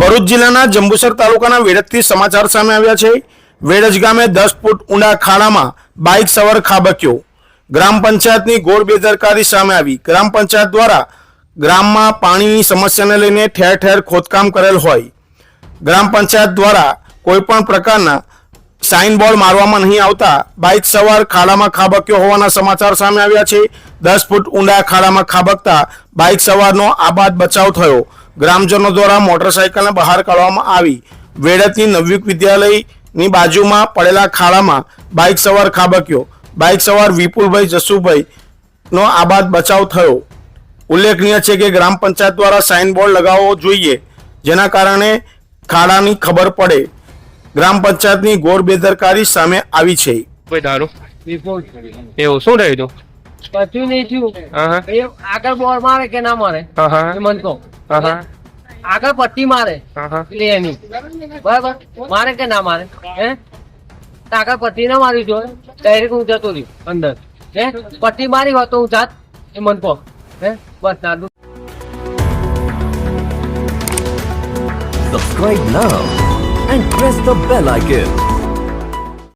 ભરૂચ જિલ્લાના જંબુસર તાલુકાના વેડજથી સમાચાર સામે આવ્યા છે. વેડજ ગામે દસ ફૂટ ઊંડા ખાડામાં બાઇક સવાર ખાબક્યો. ગ્રામ પંચાયતની ઘોર બેદરકારી સામે આવી. ગ્રામ પંચાયત દ્વારા ગ્રામમાં પાણીની સમસ્યાને લઈને ઠેર ઠેર ખોદકામ કરેલ હોય. ગ્રામ પંચાયત દ્વારા કોઈપણ પ્રકારના સાઇન બોર્ડ મારવામાં નહીં આવતા બાઇક સવાર ખાડામાં ખાબક્યો હોવાના સમાચાર સામે આવ્યા છે. દસ ફૂટ ઊંડા ખાડામાં ખાબકતા બાઇક સવારનો આબાદ બચાવ થયો. ગ્રામજનો દ્વારા મોટરસાયકલને બહાર કાઢવામાં આવી. વેડતની નવયુગ વિદ્યાલયની બાજુમાં પડેલા ખાડામાં બાઇક સવાર ખાબક્યો. બાઇક સવાર વિપુલભાઈ જસુભાઈનો આબાદ બચાવ થયો. ઉલ્લેખનીય છે કે ગ્રામ પંચાયત દ્વારા સાઇન બોર્ડ લગાવવો જોઈએ જેના કારણે ખાડાની ખબર પડે. ગ્રામ પંચાયતની ઘોર બેદરકારી સામે આવી છે. એવું શું થયું હતું કશું નહીં થયું. આગળ બોર મારે કે ના મારે? મને કહો. આગળ પટ્ટી મારે. હા હા. એટલે એની. બરાબર? મારે કે ના મારે? હે? આગળ પટ્ટી ના મારી જો ડાયરેક્ટ હું જતો રહ્યો અંદર. હે? પટ્ટી મારી હોત તો હું જાત એ મન પો હે? બસ ના Subscribe now and press the bell icon.